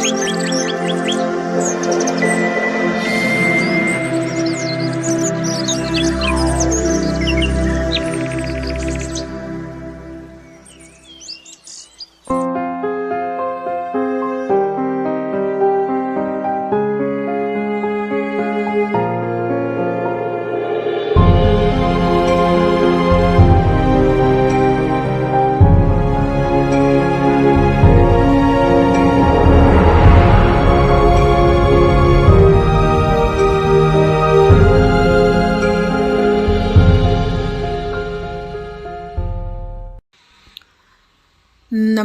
Música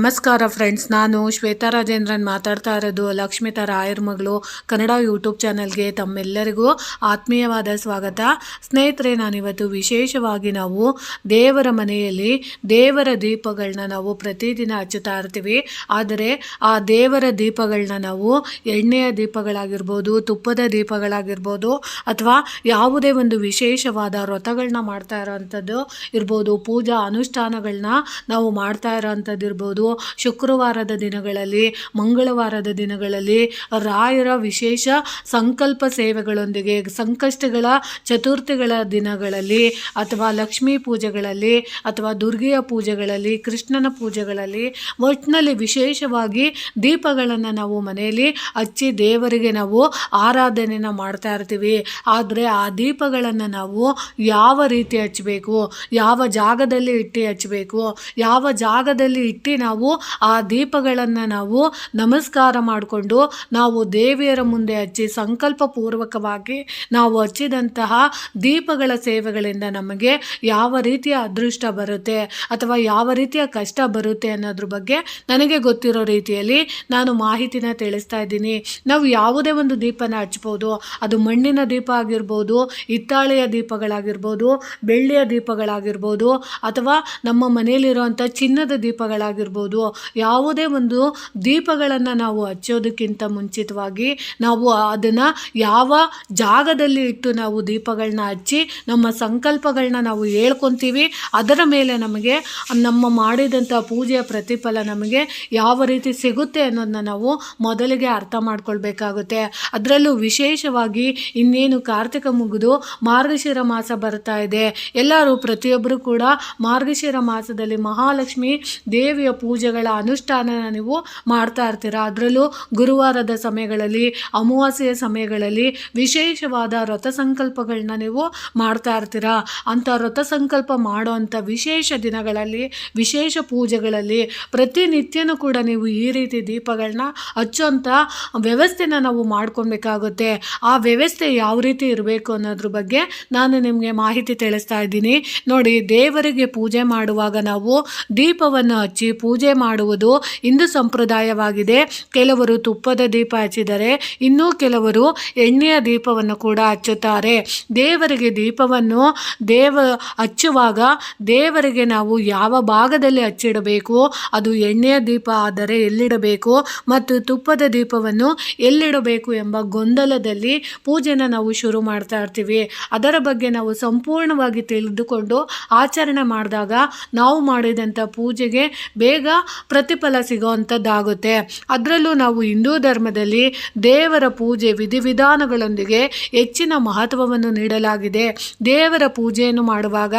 ನಮಸ್ಕಾರ ಫ್ರೆಂಡ್ಸ್ ನಾನು ಶ್ವೇತಾ ರಾಜೇಂದ್ರನ್ ಮಾತಾಡ್ತಾ ಇರೋದು ಲಕ್ಷ್ಮಿತಾ ರಾಯರ್ ಮಗಳು, ಕನ್ನಡ ಯೂಟ್ಯೂಬ್ ಚಾನಲ್ಗೆ ತಮ್ಮೆಲ್ಲರಿಗೂ ಆತ್ಮೀಯವಾದ ಸ್ವಾಗತ. ಸ್ನೇಹಿತರೆ, ನಾನಿವತ್ತು ವಿಶೇಷವಾಗಿ ನಾವು ದೇವರ ಮನೆಯಲ್ಲಿ ದೇವರ ದೀಪಗಳನ್ನ ನಾವು ಪ್ರತಿದಿನ ಹಚ್ಚುತ್ತಾ ಇರ್ತೀವಿ. ಆದರೆ ಆ ದೇವರ ದೀಪಗಳನ್ನ ನಾವು ಎಣ್ಣೆಯ ದೀಪಗಳಾಗಿರ್ಬೋದು, ತುಪ್ಪದ ದೀಪಗಳಾಗಿರ್ಬೋದು, ಅಥವಾ ಯಾವುದೇ ಒಂದು ವಿಶೇಷವಾದ ವ್ರತಗಳನ್ನ ಮಾಡ್ತಾ ಇರೋವಂಥದ್ದು ಇರ್ಬೋದು, ಪೂಜಾ ಅನುಷ್ಠಾನಗಳನ್ನ ನಾವು ಮಾಡ್ತಾ ಇರೋವಂಥದ್ದು ಇರ್ಬೋದು ಶುಕ್ರವಾರದ ದಿನಗಳಲ್ಲಿ, ಮಂಗಳವಾರದ ದಿನಗಳಲ್ಲಿ ರಾಯರ ವಿಶೇಷ ಸಂಕಲ್ಪ ಸೇವೆಗಳೊಂದಿಗೆ, ಸಂಕಷ್ಟಗಳ ಚತುರ್ಥಿಗಳ ದಿನಗಳಲ್ಲಿ ಅಥವಾ ಲಕ್ಷ್ಮೀ ಪೂಜೆಗಳಲ್ಲಿ ಅಥವಾ ದುರ್ಗೆಯ ಪೂಜೆಗಳಲ್ಲಿ, ಕೃಷ್ಣನ ಪೂಜೆಗಳಲ್ಲಿ ಒಟ್ಟಿನಲ್ಲಿ ವಿಶೇಷವಾಗಿ ದೀಪಗಳನ್ನು ನಾವು ಮನೆಯಲ್ಲಿ ಹಚ್ಚಿ ದೇವರಿಗೆ ನಾವು ಆರಾಧನೆನ ಮಾಡ್ತಾ ಇರ್ತೀವಿ. ಆದರೆ ಆ ದೀಪಗಳನ್ನು ನಾವು ಯಾವ ರೀತಿ ಹಚ್ಚಬೇಕು? ಯಾವ ಜಾಗದಲ್ಲಿ ಇಟ್ಟು ಹಚ್ಚಬೇಕು? ಯಾವ ಜಾಗದಲ್ಲಿ ಇಟ್ಟು ನಾವು ಆ ದೀಪಗಳನ್ನು ನಾವು ನಮಸ್ಕಾರ ಮಾಡಿಕೊಂಡು ನಾವು ದೇವಿಯರ ಮುಂದೆ ಹಚ್ಚಿ ಸಂಕಲ್ಪ ಪೂರ್ವಕವಾಗಿ ನಾವು ಹಚ್ಚಿದಂತಹ ದೀಪಗಳ ಸೇವೆಗಳಿಂದ ನಮಗೆ ಯಾವ ರೀತಿಯ ಅದೃಷ್ಟ ಬರುತ್ತೆ ಅಥವಾ ಯಾವ ರೀತಿಯ ಕಷ್ಟ ಬರುತ್ತೆ ಅನ್ನೋದ್ರ ಬಗ್ಗೆ ನನಗೆ ಗೊತ್ತಿರೋ ರೀತಿಯಲ್ಲಿ ನಾನು ಮಾಹಿತಿನ ತಿಳಿಸ್ತಾ ಇದ್ದೀನಿ. ನಾವು ಯಾವುದೇ ಒಂದು ದೀಪನ ಹಚ್ಬೋದು, ಅದು ಮಣ್ಣಿನ ದೀಪ ಆಗಿರ್ಬೋದು, ಹಿತ್ತಾಳೆಯ ದೀಪಗಳಾಗಿರ್ಬೋದು, ಬೆಳ್ಳಿಯ ದೀಪಗಳಾಗಿರ್ಬೋದು, ಅಥವಾ ನಮ್ಮ ಮನೆಯಲ್ಲಿರುವಂಥ ಚಿನ್ನದ ದೀಪಗಳಾಗಿರ್ಬೋದು ಯಾವುದೇ ಒಂದು ದೀಪಗಳನ್ನು ನಾವು ಹಚ್ಚೋದಕ್ಕಿಂತ ಮುಂಚಿತವಾಗಿ ನಾವು ಅದನ್ನು ಯಾವ ಜಾಗದಲ್ಲಿ ಇಟ್ಟು ನಾವು ದೀಪಗಳನ್ನ ಹಚ್ಚಿ ನಮ್ಮ ಸಂಕಲ್ಪಗಳನ್ನ ನಾವು ಹೇಳ್ಕೊತೀವಿ, ಅದರ ಮೇಲೆ ನಮಗೆ ನಮ್ಮ ಮಾಡಿದಂಥ ಪೂಜೆಯ ಪ್ರತಿಫಲ ನಮಗೆ ಯಾವ ರೀತಿ ಸಿಗುತ್ತೆ ಅನ್ನೋದನ್ನ ನಾವು ಮೊದಲಿಗೆ ಅರ್ಥ ಮಾಡ್ಕೊಳ್ಬೇಕಾಗುತ್ತೆ. ಅದರಲ್ಲೂ ವಿಶೇಷವಾಗಿ ಇನ್ನೇನು ಕಾರ್ತಿಕ ಮುಗಿದು ಮಾರ್ಗಶಿರ ಮಾಸ ಬರ್ತಾ ಇದೆ. ಎಲ್ಲರೂ ಪ್ರತಿಯೊಬ್ಬರು ಕೂಡ ಮಾರ್ಗಶಿರ ಮಾಸದಲ್ಲಿ ಮಹಾಲಕ್ಷ್ಮಿ ದೇವಿಯ ಪೂಜೆಗಳ ಅನುಷ್ಠಾನನ ನೀವು ಮಾಡ್ತಾ ಇರ್ತೀರ? ಅದರಲ್ಲೂ ಗುರುವಾರದ ಸಮಯಗಳಲ್ಲಿ, ಅಮಾವಾಸ್ಯೆಯ ಸಮಯಗಳಲ್ಲಿ ವಿಶೇಷವಾದ ರಥ ಸಂಕಲ್ಪಗಳನ್ನ ನೀವು ಮಾಡ್ತಾ ಇರ್ತೀರ? ಅಂಥ ರಥ ಸಂಕಲ್ಪ ಮಾಡುವಂಥ ವಿಶೇಷ ದಿನಗಳಲ್ಲಿ, ವಿಶೇಷ ಪೂಜೆಗಳಲ್ಲಿ ಪ್ರತಿನಿತ್ಯನೂ ಕೂಡ ನೀವು ಈ ರೀತಿ ದೀಪಗಳನ್ನ ಹಚ್ಚುವಂಥ ವ್ಯವಸ್ಥೆನ ನಾವು ಮಾಡ್ಕೊಳ್ಬೇಕಾಗುತ್ತೆ. ಆ ವ್ಯವಸ್ಥೆ ಯಾವ ರೀತಿ ಇರಬೇಕು ಅನ್ನೋದ್ರ ಬಗ್ಗೆ ನಾನು ನಿಮಗೆ ಮಾಹಿತಿ ತಿಳಿಸ್ತಾ ಇದ್ದೀನಿ. ನೋಡಿ, ದೇವರಿಗೆ ಪೂಜೆ ಮಾಡುವಾಗ ನಾವು ದೀಪವನ್ನು ಹಚ್ಚಿ ಪೂಜೆ ಮಾಡುವುದು ಹಿಂದೂ ಸಂಪ್ರದಾಯವಾಗಿದೆ. ಕೆಲವರು ತುಪ್ಪದ ದೀಪ ಹಚ್ಚಿದರೆ, ಇನ್ನೂ ಕೆಲವರು ಎಣ್ಣೆಯ ದೀಪವನ್ನು ಕೂಡ ಹಚ್ಚುತ್ತಾರೆ. ದೇವರಿಗೆ ದೀಪವನ್ನು ದೇವ ಹಚ್ಚುವಾಗ ದೇವರಿಗೆ ನಾವು ಯಾವ ಭಾಗದಲ್ಲಿ ಹಚ್ಚಿಡಬೇಕು, ಅದು ಎಣ್ಣೆಯ ದೀಪ ಆದರೆ ಎಲ್ಲಿಡಬೇಕು ಮತ್ತು ತುಪ್ಪದ ದೀಪವನ್ನು ಎಲ್ಲಿಡಬೇಕು ಎಂಬ ಗೊಂದಲದಲ್ಲಿ ಪೂಜೆನ ನಾವು ಶುರು ಮಾಡ್ತಾ ಇರ್ತೀವಿ. ಅದರ ಬಗ್ಗೆ ನಾವು ಸಂಪೂರ್ಣವಾಗಿ ತಿಳಿದುಕೊಂಡು ಆಚರಣೆ ಮಾಡಿದಾಗ ನಾವು ಮಾಡಿದಂಥ ಪೂಜೆಗೆ ಬೇಗ ಪ್ರತಿಫಲ ಸಿಗೋವಂಥದ್ದಾಗುತ್ತೆ. ಅದರಲ್ಲೂ ನಾವು ಹಿಂದೂ ಧರ್ಮದಲ್ಲಿ ದೇವರ ಪೂಜೆ ವಿಧಿವಿಧಾನಗಳೊಂದಿಗೆ ಹೆಚ್ಚಿನ ಮಹತ್ವವನ್ನು ನೀಡಲಾಗಿದೆ. ದೇವರ ಪೂಜೆಯನ್ನು ಮಾಡುವಾಗ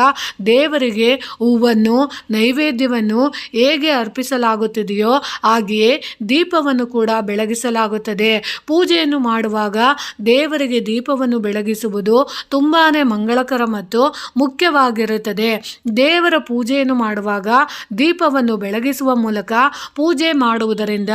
ದೇವರಿಗೆ ಹೂವನ್ನು, ನೈವೇದ್ಯವನ್ನು ಹೇಗೆ ಅರ್ಪಿಸಲಾಗುತ್ತಿದೆಯೋ ಹಾಗೆಯೇ ದೀಪವನ್ನು ಕೂಡ ಬೆಳಗಿಸಲಾಗುತ್ತದೆ. ಪೂಜೆಯನ್ನು ಮಾಡುವಾಗ ದೇವರಿಗೆ ದೀಪವನ್ನು ಬೆಳಗಿಸುವುದು ತುಂಬಾ ಮಂಗಳಕರ ಮತ್ತು ಮುಖ್ಯವಾಗಿರುತ್ತದೆ. ದೇವರ ಪೂಜೆಯನ್ನು ಮಾಡುವಾಗ ದೀಪವನ್ನು ಬೆಳಗಿಸುವ ಮೂಲಕ ಪೂಜೆ ಮಾಡುವುದರಿಂದ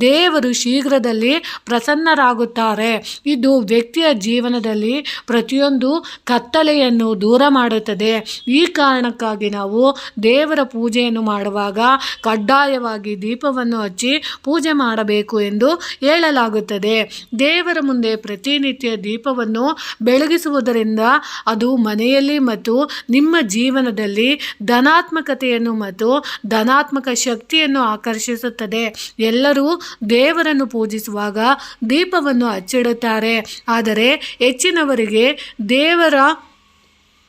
ದೇವರು ಶೀಘ್ರದಲ್ಲಿ ಪ್ರಸನ್ನರಾಗುತ್ತಾರೆ. ಇದು ವ್ಯಕ್ತಿಯ ಜೀವನದಲ್ಲಿ ಪ್ರತಿಯೊಂದು ಕತ್ತಲೆಯನ್ನು ದೂರ ಮಾಡುತ್ತದೆ. ಈ ಕಾರಣಕ್ಕಾಗಿ ನಾವು ದೇವರ ಪೂಜೆಯನ್ನು ಮಾಡುವಾಗ ಕಡ್ಡಾಯವಾಗಿ ದೀಪವನ್ನು ಹಚ್ಚಿ ಪೂಜೆ ಮಾಡಬೇಕು ಎಂದು ಹೇಳಲಾಗುತ್ತದೆ. ದೇವರ ಮುಂದೆ ಪ್ರತಿನಿತ್ಯ ದೀಪವನ್ನು ಬೆಳಗಿಸುವುದರಿಂದ ಅದು ಮನೆಯಲ್ಲಿ ಮತ್ತು ನಿಮ್ಮ ಜೀವನದಲ್ಲಿ ಧನಾತ್ಮಕತೆಯನ್ನು ಮತ್ತು ಧನಾತ್ಮಕ ಶಕ್ತಿಯನ್ನು ಆಕರ್ಷಿಸುತ್ತದೆ. ಎಲ್ಲರೂ ದೇವರನ್ನು ಪೂಜಿಸುವಾಗ ದೀಪವನ್ನು ಹಚ್ಚಿಡುತ್ತಾರೆ. ಆದರೆ ಹೆಚ್ಚಿನವರಿಗೆ ದೇವರ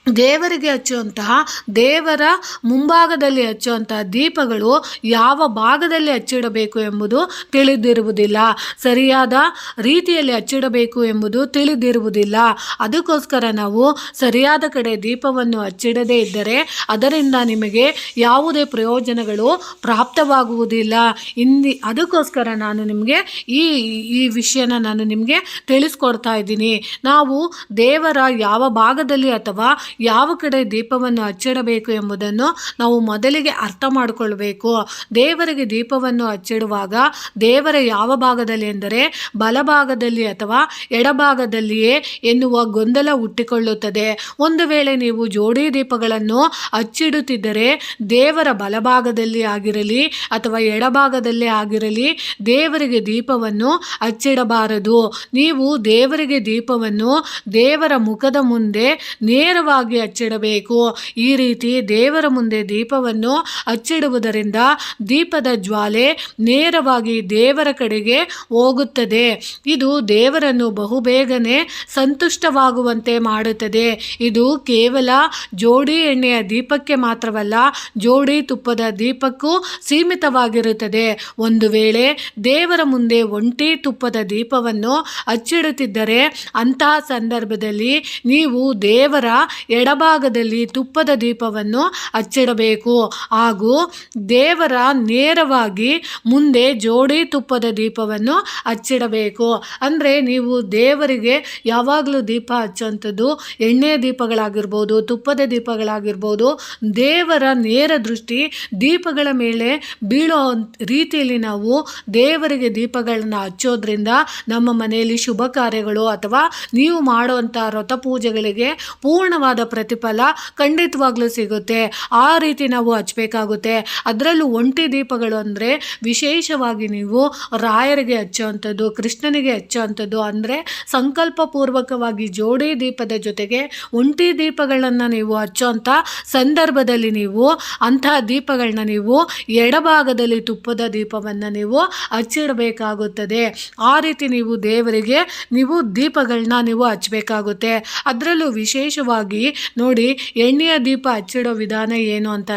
ದೇವರಿಗೆ ಹಚ್ಚುವಂತಹ, ದೇವರ ಮುಂಭಾಗದಲ್ಲಿ ಹಚ್ಚುವಂತಹ ದೀಪಗಳು ಯಾವ ಭಾಗದಲ್ಲಿ ಹಚ್ಚಿಡಬೇಕು ಎಂಬುದು ತಿಳಿದಿರುವುದಿಲ್ಲ. ಸರಿಯಾದ ರೀತಿಯಲ್ಲಿ ಹಚ್ಚಿಡಬೇಕು ಎಂಬುದು ತಿಳಿದಿರುವುದಿಲ್ಲ. ಅದಕ್ಕೋಸ್ಕರ ನಾವು ಸರಿಯಾದ ಕಡೆ ದೀಪವನ್ನು ಹಚ್ಚಿಡದೇ ಇದ್ದರೆ ಅದರಿಂದ ನಿಮಗೆ ಯಾವುದೇ ಪ್ರಯೋಜನಗಳು ಪ್ರಾಪ್ತವಾಗುವುದಿಲ್ಲ. ಇಂದಿ, ಅದಕ್ಕೋಸ್ಕರ ನಾನು ನಿಮಗೆ ಈ ಈ ವಿಷಯನ ನಾನು ನಿಮಗೆ ತಿಳಿಸ್ಕೊಡ್ತಾ ಇದ್ದೀನಿ. ನಾವು ದೇವರ ಯಾವ ಭಾಗದಲ್ಲಿ ಅಥವಾ ಯಾವ ಕಡೆ ದೀಪವನ್ನು ಹಚ್ಚಿಡಬೇಕು ಎಂಬುದನ್ನು ನಾವು ಮೊದಲಿಗೆ ಅರ್ಥ ಮಾಡಿಕೊಳ್ಬೇಕು. ದೇವರಿಗೆ ದೀಪವನ್ನು ಹಚ್ಚಿಡುವಾಗ ದೇವರ ಯಾವ ಭಾಗದಲ್ಲಿ ಎಂದರೆ ಬಲಭಾಗದಲ್ಲಿ ಅಥವಾ ಎಡಭಾಗದಲ್ಲಿಯೇ ಎನ್ನುವ ಗೊಂದಲ ಹುಟ್ಟಿಕೊಳ್ಳುತ್ತದೆ. ಒಂದು ವೇಳೆ ನೀವು ಜೋಡಿ ದೀಪಗಳನ್ನು ಹಚ್ಚಿಡುತ್ತಿದ್ದರೆ ದೇವರ ಬಲಭಾಗದಲ್ಲಿ ಆಗಿರಲಿ ಅಥವಾ ಎಡಭಾಗದಲ್ಲೇ ಆಗಿರಲಿ ದೇವರಿಗೆ ದೀಪವನ್ನು ಹಚ್ಚಿಡಬಾರದು. ನೀವು ದೇವರಿಗೆ ದೀಪವನ್ನು ದೇವರ ಮುಖದ ಮುಂದೆ ನೇರವಾಗಿ ಹಚ್ಚಿಡಬೇಕು ಈ ರೀತಿ ದೇವರ ಮುಂದೆ ದೀಪವನ್ನು ಹಚ್ಚಿಡುವುದರಿಂದ ದೀಪದ ಜ್ವಾಲೆ ನೇರವಾಗಿ ದೇವರ ಕಡೆಗೆ ಹೋಗುತ್ತದೆ. ಇದು ದೇವರನ್ನು ಬಹುಬೇಗನೆ ಸಂತುಷ್ಟವಾಗುವಂತೆ ಮಾಡುತ್ತದೆ. ಇದು ಕೇವಲ ಜೋಡಿ ಎಣ್ಣೆಯ ದೀಪಕ್ಕೆ ಮಾತ್ರವಲ್ಲ, ಜೋಡಿ ತುಪ್ಪದ ದೀಪಕ್ಕೂ ಸೀಮಿತವಾಗಿರುತ್ತದೆ. ಒಂದು ವೇಳೆ ದೇವರ ಮುಂದೆ ಒಂಟಿ ತುಪ್ಪದ ದೀಪವನ್ನು ಹಚ್ಚಿಡುತ್ತಿದ್ದರೆ ಅಂತಹ ಸಂದರ್ಭದಲ್ಲಿ ನೀವು ದೇವರ ಎಡಭಾಗದಲ್ಲಿ ತುಪ್ಪದ ದೀಪವನ್ನು ಹಚ್ಚಿಡಬೇಕು. ಹಾಗೂ ದೇವರ ನೇರವಾಗಿ ಮುಂದೆ ಜೋಡಿ ತುಪ್ಪದ ದೀಪವನ್ನು ಹಚ್ಚಿಡಬೇಕು. ಅಂದರೆ ನೀವು ದೇವರಿಗೆ ಯಾವಾಗಲೂ ದೀಪ ಹಚ್ಚುವಂಥದ್ದು ಎಣ್ಣೆ ದೀಪಗಳಾಗಿರ್ಬೋದು, ತುಪ್ಪದ ದೀಪಗಳಾಗಿರ್ಬೋದು, ದೇವರ ನೇರ ದೃಷ್ಟಿ ದೀಪಗಳ ಮೇಲೆ ಬೀಳೋ ರೀತಿಯಲ್ಲಿ ನಾವು ದೇವರಿಗೆ ದೀಪಗಳನ್ನು ಹಚ್ಚೋದ್ರಿಂದ ನಮ್ಮ ಮನೆಯಲ್ಲಿ ಶುಭ ಕಾರ್ಯಗಳು ಅಥವಾ ನೀವು ಮಾಡುವಂಥ ವ್ರತ ಪೂಜೆಗಳಿಗೆ ಪೂರ್ಣವಾದ ಪ್ರತಿಫಲ ಖಂಡಿತವಾಗ್ಲೂ ಸಿಗುತ್ತೆ. ಆ ರೀತಿ ನಾವು ಹಚ್ಚಬೇಕಾಗುತ್ತೆ ಅದರಲ್ಲೂ ಒಂಟಿ ದೀಪಗಳು ಅಂದರೆ ವಿಶೇಷವಾಗಿ ನೀವು ರಾಯರಿಗೆ ಹಚ್ಚುವಂಥದ್ದು, ಕೃಷ್ಣನಿಗೆ ಹಚ್ಚುವಂಥದ್ದು ಅಂದರೆ ಸಂಕಲ್ಪಪೂರ್ವಕವಾಗಿ ಜೋಡಿ ದೀಪದ ಜೊತೆಗೆ ಒಂಟಿ ದೀಪಗಳನ್ನು ನೀವು ಹಚ್ಚುವಂಥ ಸಂದರ್ಭದಲ್ಲಿ ನೀವು ಅಂತಹ ದೀಪಗಳನ್ನ ನೀವು ಎಡಭಾಗದಲ್ಲಿ ತುಪ್ಪದ ದೀಪವನ್ನು ನೀವು ಹಚ್ಚಿಡಬೇಕಾಗುತ್ತದೆ. ಆ ರೀತಿ ನೀವು ದೇವರಿಗೆ ನೀವು ದೀಪಗಳನ್ನ ನೀವು ಹಚ್ಚಬೇಕಾಗುತ್ತೆ ಅದರಲ್ಲೂ ವಿಶೇಷವಾಗಿ ನೋಡಿ, ಎಣ್ಣೆಯ ದೀಪ ಹಚ್ಚಿಡೋ ವಿಧಾನ ಏನು ಅಂತ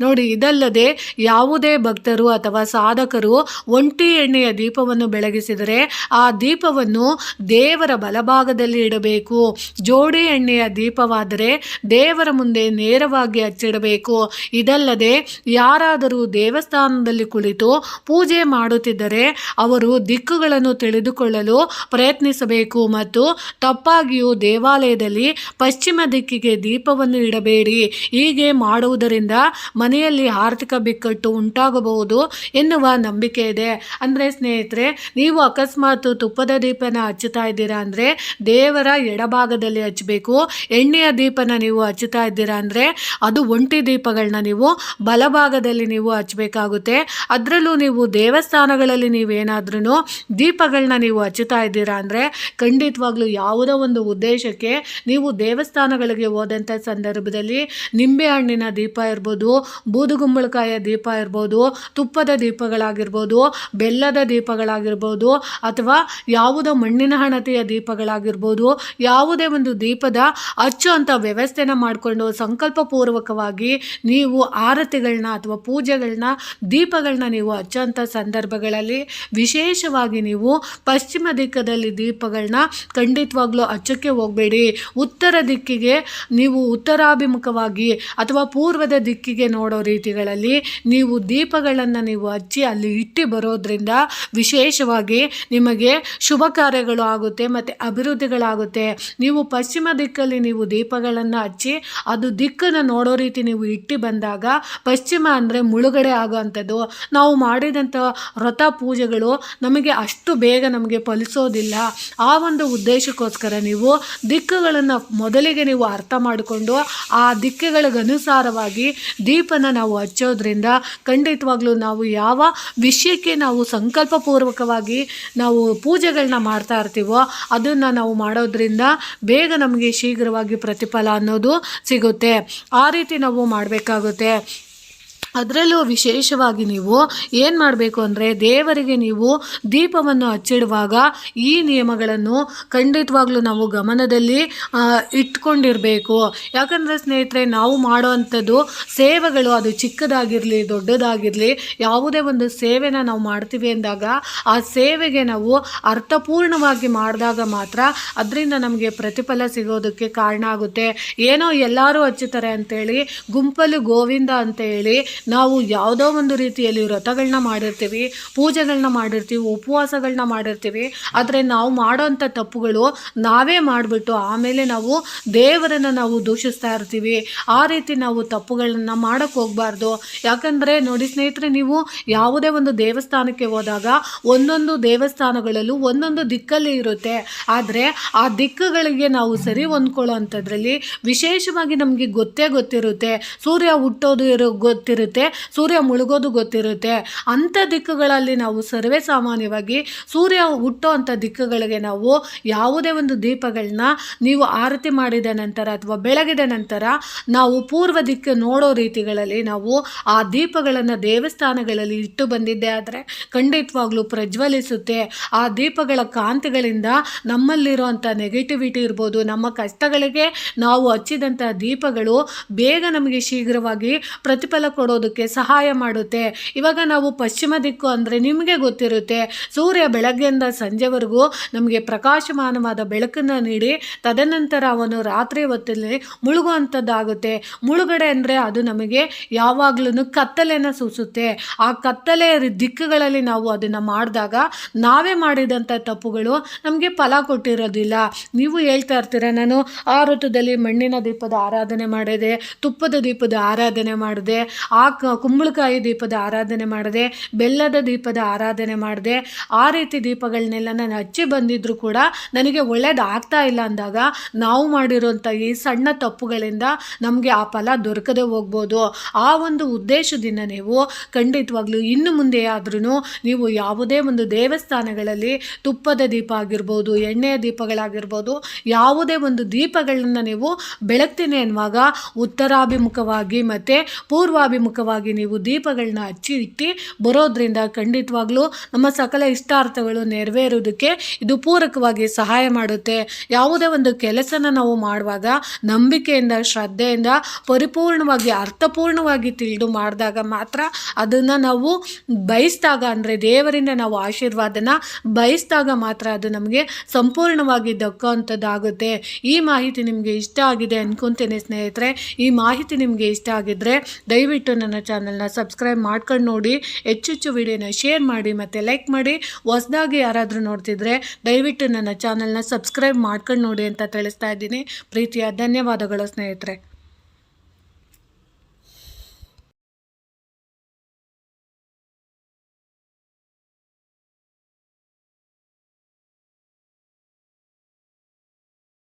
ನೋಡಿ, ಇದಲ್ಲದೆ ಯಾವುದೇ ಭಕ್ತರು ಅಥವಾ ಸಾಧಕರು ಒಂಟಿ ಎಣ್ಣೆಯ ದೀಪವನ್ನು ಬೆಳಗಿಸಿದರೆ, ಆ ದೀಪವನ್ನು ದೇವರ ಬಲಭಾಗದಲ್ಲಿ ಇಡಬೇಕು. ಜೋಡಿ ಎಣ್ಣೆಯ ದೀಪವಾದರೆ ದೇವರ ಮುಂದೆ ನೇರವಾಗಿ ಹಚ್ಚಿಡಬೇಕು. ಇದಲ್ಲದೆ ಯಾರಾದರೂ ದೇವಸ್ಥಾನದಲ್ಲಿ ಕುಳಿತು ಪೂಜೆ ಮಾಡುತ್ತಿದ್ದರೆ ಅವರು ದಿಕ್ಕುಗಳನ್ನು ತಿಳಿದುಕೊಳ್ಳಲು ಪ್ರಯತ್ನಿಸಬೇಕು ಮತ್ತು ತಪ್ಪಾಗಿಯೂ ದೇವಾಲಯದಲ್ಲಿ ಪಶ್ಚಿಮ ದಿಕ್ಕಿಗೆ ದೀಪವನ್ನು ಇಡಬೇಡಿ. ಹೀಗೆ ಮಾಡುವುದರಿಂದ ಮನೆಯಲ್ಲಿ ಆರ್ಥಿಕ ಬಿಕ್ಕಟ್ಟು ಉಂಟಾಗಬಹುದು ಎನ್ನುವ ನಂಬಿಕೆ ಇದೆ. ಅಂದರೆ ಸ್ನೇಹಿತರೆ, ನೀವು ಅಕಸ್ಮಾತ್ ತುಪ್ಪದ ದೀಪನ ಹಚ್ಚುತ್ತಾ ಇದ್ದೀರಾ ಅಂದರೆ ದೇವರ ಎಡಭಾಗದಲ್ಲಿ ಹಚ್ಚಬೇಕು. ಎಣ್ಣೆಯ ದೀಪನ ನೀವು ಹಚ್ಚುತ್ತಾ ಇದ್ದೀರಾ ಅಂದರೆ ಅದು ಒಂಟಿ ದೀಪಗಳನ್ನ ನೀವು ಬಲಭಾಗದಲ್ಲಿ ನೀವು ಹಚ್ಚಬೇಕಾಗುತ್ತೆ. ಅದರಲ್ಲೂ ನೀವು ದೇವಸ್ಥಾನಗಳಲ್ಲಿ ನೀವೇನಾದ್ರೂ ದೀಪಗಳನ್ನ ನೀವು ಹಚ್ಚುತ್ತಾ ಇದ್ದೀರಾ ಅಂದರೆ ಖಂಡಿತವಾಗ್ಲೂ ಯಾವುದೋ ಒಂದು ಉದ್ದೇಶಕ್ಕೆ ನೀವು ದೇವಸ್ಥಾನಗಳಿಗೆ ಹೋದಂಥ ಸಂದರ್ಭದಲ್ಲಿ ನಿಂಬೆಹಣ್ಣಿನ ದೀಪ ಇರ್ಬೋದು ಬೂದುಗುಂಬಳಕಾಯಿಯ ದೀಪ ಇರ್ಬೋದು, ತುಪ್ಪದ ದೀಪಗಳಾಗಿರ್ಬೋದು, ಬೆಲ್ಲದ ದೀಪಗಳಾಗಿರ್ಬೋದು, ಅಥವಾ ಯಾವುದೋ ಮಣ್ಣಿನ ಹಣತೆಯ ದೀಪಗಳಾಗಿರ್ಬೋದು, ಯಾವುದೇ ಒಂದು ದೀಪದ ಹಚ್ಚುವಂಥ ವ್ಯವಸ್ಥೆನ ಮಾಡಿಕೊಂಡು ಸಂಕಲ್ಪಪೂರ್ವಕವಾಗಿ ನೀವು ಆರತಿಗಳನ್ನ ಅಥವಾ ಪೂಜೆಗಳನ್ನ, ದೀಪಗಳನ್ನ ನೀವು ಹಚ್ಚುವಂಥ ಸಂದರ್ಭಗಳಲ್ಲಿ ವಿಶೇಷವಾಗಿ ನೀವು ಪಶ್ಚಿಮ ದಿಕ್ಕದಲ್ಲಿ ದೀಪಗಳನ್ನ ಖಂಡಿತವಾಗ್ಲೂ ಹಚ್ಚೋಕ್ಕೆ ಹೋಗಬೇಡಿ. ಉತ್ತರ ದಿಕ್ಕಿಗೆ ನೀವು ಉತ್ತರಾಭಿಮುಖವಾಗಿ ಅಥವಾ ಪೂರ್ವದ ದಿಕ್ಕಿಗೆ ನೋಡೋ ರೀತಿಗಳಲ್ಲಿ ನೀವು ದೀಪಗಳನ್ನು ನೀವು ಹಚ್ಚಿ ಅಲ್ಲಿ ಇಟ್ಟು ಬರೋದ್ರಿಂದ ವಿಶೇಷವಾಗಿ ನಿಮಗೆ ಶುಭ ಕಾರ್ಯಗಳು ಆಗುತ್ತೆ ಮತ್ತು ಅಭಿವೃದ್ಧಿಗಳಾಗುತ್ತೆ. ನೀವು ಪಶ್ಚಿಮ ದಿಕ್ಕಲ್ಲಿ ನೀವು ದೀಪಗಳನ್ನು ಹಚ್ಚಿ ಅದು ದಿಕ್ಕನ್ನು ನೋಡೋ ರೀತಿ ನೀವು ಇಟ್ಟು ಬಂದಾಗ ಪಶ್ಚಿಮ ಅಂದರೆ ಮುಳುಗಡೆ ಆಗೋವಂಥದ್ದು. ನಾವು ಮಾಡಿದಂಥ ವ್ರತ ಪೂಜೆಗಳು ನಮಗೆ ಅಷ್ಟು ಬೇಗ ನಮಗೆ ಫಲಿಸೋದಿಲ್ಲ. ಆ ಒಂದು ಉದ್ದೇಶಕ್ಕೋಸ್ಕರ ನೀವು ದಿಕ್ಕುಗಳನ್ನು ಮೊದಲಿಗೆ ನೀವು ಅರ್ಥ ಮಾಡಿಕೊಂಡು ಆ ದಿಕ್ಕುಗಳಿಗನುಸಾರವಾಗಿ ದೀಪನ ನಾವು ಹಚ್ಚೋದ್ರಿಂದ ಖಂಡಿತವಾಗ್ಲೂ ನಾವು ಯಾವ ವಿಷಯಕ್ಕೆ ನಾವು ಸಂಕಲ್ಪಪೂರ್ವಕವಾಗಿ ನಾವು ಪೂಜೆಗಳನ್ನ ಮಾಡ್ತಾ ಇರ್ತೀವೋ ಅದನ್ನು ನಾವು ಮಾಡೋದ್ರಿಂದ ಬೇಗ ನಮಗೆ ಶೀಘ್ರವಾಗಿ ಪ್ರತಿಫಲ ಅನ್ನೋದು ಸಿಗುತ್ತೆ. ಆ ರೀತಿ ನಾವು ಮಾಡಬೇಕಾಗುತ್ತೆ. ಅದರಲ್ಲೂ ವಿಶೇಷವಾಗಿ ನೀವು ಏನು ಮಾಡಬೇಕು ಅಂದರೆ ದೇವರಿಗೆ ನೀವು ದೀಪವನ್ನು ಹಚ್ಚಿಡುವಾಗ ಈ ನಿಯಮಗಳನ್ನು ಖಂಡಿತವಾಗ್ಲೂ ನಾವು ಗಮನದಲ್ಲಿ ಇಟ್ಕೊಂಡಿರಬೇಕು. ಯಾಕಂದರೆ ಸ್ನೇಹಿತರೆ, ನಾವು ಮಾಡುವಂಥದ್ದು ಸೇವೆಗಳು ಅದು ಚಿಕ್ಕದಾಗಿರಲಿ, ದೊಡ್ಡದಾಗಿರಲಿ, ಯಾವುದೇ ಒಂದು ಸೇವೆನ ನಾವು ಮಾಡ್ತೀವಿ ಅಂದಾಗ ಆ ಸೇವೆಗೆ ನಾವು ಅರ್ಥಪೂರ್ಣವಾಗಿ ಮಾಡಿದಾಗ ಮಾತ್ರ ಅದರಿಂದ ನಮಗೆ ಪ್ರತಿಫಲ ಸಿಗೋದಕ್ಕೆ ಕಾರಣ ಆಗುತ್ತೆ. ಏನೋ ಎಲ್ಲರೂ ಹಚ್ಚುತ್ತಾರೆ ಅಂತೇಳಿ ಗುಂಪಲು ಗೋವಿಂದ ಅಂತ ಹೇಳಿ ನಾವು ಯಾವುದೋ ಒಂದು ರೀತಿಯಲ್ಲಿ ವ್ರತಗಳನ್ನ ಮಾಡಿರ್ತೀವಿ ಪೂಜೆಗಳನ್ನ ಮಾಡಿರ್ತೀವಿ ಉಪವಾಸಗಳನ್ನ ಮಾಡಿರ್ತೀವಿ, ಆದರೆ ನಾವು ಮಾಡೋಂಥ ತಪ್ಪುಗಳು ನಾವೇ ಮಾಡಿಬಿಟ್ಟು ಆಮೇಲೆ ನಾವು ದೇವರನ್ನು ನಾವು ದೂಷಿಸ್ತಾ ಇರ್ತೀವಿ. ಆ ರೀತಿ ನಾವು ತಪ್ಪುಗಳನ್ನು ಮಾಡೋಕ್ಕೆ ಹೋಗಬಾರ್ದು. ಯಾಕಂದರೆ ನೋಡಿ ಸ್ನೇಹಿತರೆ, ನೀವು ಯಾವುದೇ ಒಂದು ದೇವಸ್ಥಾನಕ್ಕೆ ಹೋದಾಗ ಒಂದೊಂದು ದೇವಸ್ಥಾನಗಳಲ್ಲೂ ಒಂದೊಂದು ದಿಕ್ಕಲ್ಲಿ ಇರುತ್ತೆ. ಆದರೆ ಆ ದಿಕ್ಕುಗಳಿಗೆ ನಾವು ಸರಿ ಹೊಂದ್ಕೊಳ್ಳೋ ಅಂಥದ್ರಲ್ಲಿ ವಿಶೇಷವಾಗಿ ನಮಗೆ ಗೊತ್ತೇ ಗೊತ್ತಿರುತ್ತೆ. ಸೂರ್ಯ ಹುಟ್ಟೋದು ಇರೋ ಗೊತ್ತಿರುತ್ತೆ. ಸೂರ್ಯ ಮುಳುಗೋದು ಗೊತ್ತಿರುತ್ತೆ. ಅಂಥ ದಿಕ್ಕುಗಳಲ್ಲಿ ನಾವು ಸರ್ವೇ ಸಾಮಾನ್ಯವಾಗಿ ಸೂರ್ಯ ಹುಟ್ಟೋ ಅಂಥ ದಿಕ್ಕುಗಳಿಗೆ ನಾವು ಯಾವುದೇ ಒಂದು ದೀಪಗಳನ್ನ ನೀವು ಆರತಿ ಮಾಡಿದ ನಂತರ ಅಥವಾ ಬೆಳಗಿದ ನಂತರ ನಾವು ಪೂರ್ವ ದಿಕ್ಕು ನೋಡೋ ರೀತಿಗಳಲ್ಲಿ ನಾವು ಆ ದೀಪಗಳನ್ನು ದೇವಸ್ಥಾನಗಳಲ್ಲಿ ಇಟ್ಟು ಬಂದಿದ್ದೆ ಆದರೆ ಖಂಡಿತವಾಗ್ಲೂ ಪ್ರಜ್ವಲಿಸುತ್ತೆ. ಆ ದೀಪಗಳ ಕಾಂತಿಗಳಿಂದ ನಮ್ಮಲ್ಲಿರುವಂಥ ನೆಗೆಟಿವಿಟಿ ಇರ್ಬೋದು, ನಮ್ಮ ಕಷ್ಟಗಳಿಗೆ ನಾವು ಹಚ್ಚಿದಂಥ ದೀಪಗಳು ಬೇಗ ನಮಗೆ ಶೀಘ್ರವಾಗಿ ಪ್ರತಿಫಲ ಕೊಡೋದಕ್ಕೆ ಸಹಾಯ ಮಾಡುತ್ತೆ. ಇವಾಗ ನಾವು ಪಶ್ಚಿಮ ದಿಕ್ಕು ಅಂದರೆ ನಿಮಗೆ ಗೊತ್ತಿರುತ್ತೆ. ಸೂರ್ಯ ಬೆಳಗ್ಗೆಯಿಂದ ಸಂಜೆವರೆಗೂ ನಮಗೆ ಪ್ರಕಾಶಮಾನವಾದ ಬೆಳಕನ್ನು ನೀಡಿ, ತದನಂತರ ಅವನು ರಾತ್ರಿ ಹೊತ್ತಲ್ಲಿ ಮುಳುಗುವಂಥದ್ದಾಗುತ್ತೆ ಮುಳುಗಡೆ ಅಂದರೆ ಅದು ನಮಗೆ ಯಾವಾಗಲೂ ಕತ್ತಲೆಯನ್ನು ಸೂಸುತ್ತೆ. ಆ ಕತ್ತಲೆ ದಿಕ್ಕುಗಳಲ್ಲಿ ನಾವು ಅದನ್ನು ಮಾಡಿದಾಗ ನಾವೇ ಮಾಡಿದಂಥ ತಪ್ಪುಗಳು ನಮಗೆ ಫಲ ಕೊಟ್ಟಿರೋದಿಲ್ಲ. ನೀವು ಹೇಳ್ತಾ ಇರ್ತೀರ, ನಾನು ಆ ಋತುದಲ್ಲಿ ಮಣ್ಣಿನ ದೀಪದ ಆರಾಧನೆ ಮಾಡಿದೆ, ತುಪ್ಪದ ದೀಪದ ಆರಾಧನೆ ಮಾಡಿದೆ. ಆ ಕುಂಬಳಕಾಯಿ ದೀಪದ ಆರಾಧನೆ ಮಾಡಿದೆ, ಬೆಲ್ಲದ ದೀಪದ ಆರಾಧನೆ ಮಾಡಿದೆ, ಆ ರೀತಿ ದೀಪಗಳನ್ನೆಲ್ಲ ನಾನು ಹಚ್ಚಿ ಬಂದಿದ್ರು ಕೂಡ ನನಗೆ ಒಳ್ಳೇದು ಆಗ್ತಾ ಇಲ್ಲ ಅಂದಾಗ ನಾವು ಮಾಡಿರೋಂಥ ಈ ಸಣ್ಣ ತಪ್ಪುಗಳಿಂದ ನಮಗೆ ಆ ಫಲ ದೊರಕದೆ ಹೋಗ್ಬೋದು. ಆ ಒಂದು ಉದ್ದೇಶದಿಂದ ನೀವು ಖಂಡಿತವಾಗ್ಲೂ ಇನ್ನು ಮುಂದೆ ಆದ್ರೂ ನೀವು ಯಾವುದೇ ಒಂದು ದೇವಸ್ಥಾನಗಳಲ್ಲಿ ತುಪ್ಪದ ದೀಪ ಆಗಿರ್ಬೋದು, ಎಣ್ಣೆಯ ದೀಪಗಳಾಗಿರ್ಬೋದು, ಯಾವುದೇ ಒಂದು ದೀಪಗಳನ್ನ ನೀವು ಬೆಳಗ್ತೀನಿ ಅನ್ನುವಾಗ ಉತ್ತರಾಭಿಮುಖವಾಗಿ ಮತ್ತು ಪೂರ್ವಾಭಿಮುಖವಾಗಿ ನೀವು ದೀಪಗಳನ್ನ ಹಚ್ಚಿ ಇಟ್ಟು ಬರೋದ್ರಿಂದ ಖಂಡಿತವಾಗ್ಲೂ ನಮ್ಮ ಸಕಲ ಇಷ್ಟಾರ್ಥಗಳು ನೆರವೇರೋದಕ್ಕೆ ಇದು ಪೂರಕವಾಗಿ ಸಹಾಯ ಮಾಡುತ್ತೆ. ಯಾವುದೇ ಒಂದು ಕೆಲಸನ ನಾವು ಮಾಡುವಾಗ ನಂಬಿಕೆಯಿಂದ, ಶ್ರದ್ಧೆಯಿಂದ, ಪರಿಪೂರ್ಣವಾಗಿ, ಅರ್ಥಪೂರ್ಣವಾಗಿ ತಿಳಿದು ಮಾಡಿದಾಗ ಮಾತ್ರ ಅದನ್ನು ನಾವು ಬಯಸಿದಾಗ ಅಂದರೆ ದೇವರಿಂದ ನಾವು ಆಶೀರ್ವಾದನ ಬಯಸಿದಾಗ ಮಾತ್ರ ಅದು ನಮಗೆ ಸಂಪೂರ್ಣವಾಗಿ ದಕ್ಕುವಂಥದ್ದಾಗುತ್ತೆ ಈ ಮಾಹಿತಿ ನಿಮಗೆ ಇಷ್ಟ ಆಗಿದೆ ಅನ್ಕೊತೇನೆ ಸ್ನೇಹಿತರೆ. ಈ ಮಾಹಿತಿ ನಿಮಗೆ ಇಷ್ಟ ಆಗಿದ್ದರೆ ದಯವಿಟ್ಟು ನನ್ನ ಚಾನಲ್ನ ಸಬ್ಸ್ಕ್ರೈಬ್ ಮಾಡ್ಕೊಂಡು ನೋಡಿ. ಹೆಚ್ಚೆಚ್ಚು ವಿಡಿಯೋನ ಶೇರ್ ಮಾಡಿ ಮತ್ತು ಲೈಕ್ ಮಾಡಿ. ಹೊಸದಾಗಿ ಯಾರಾದರೂ ನೋಡ್ತಿದ್ರೆ ದಯವಿಟ್ಟು ನನ್ನ ಚಾನಲ್ನ ಸಬ್ಸ್ಕ್ರೈಬ್ ಮಾಡ್ಕೊಂಡು ನೋಡಿ ಅಂತ ತಿಳಿಸ್ತಾ ಇದ್ದೀನಿ. ಪ್ರೀತಿಯ ಧನ್ಯವಾದಗಳು ಸ್ನೇಹಿತರೆ.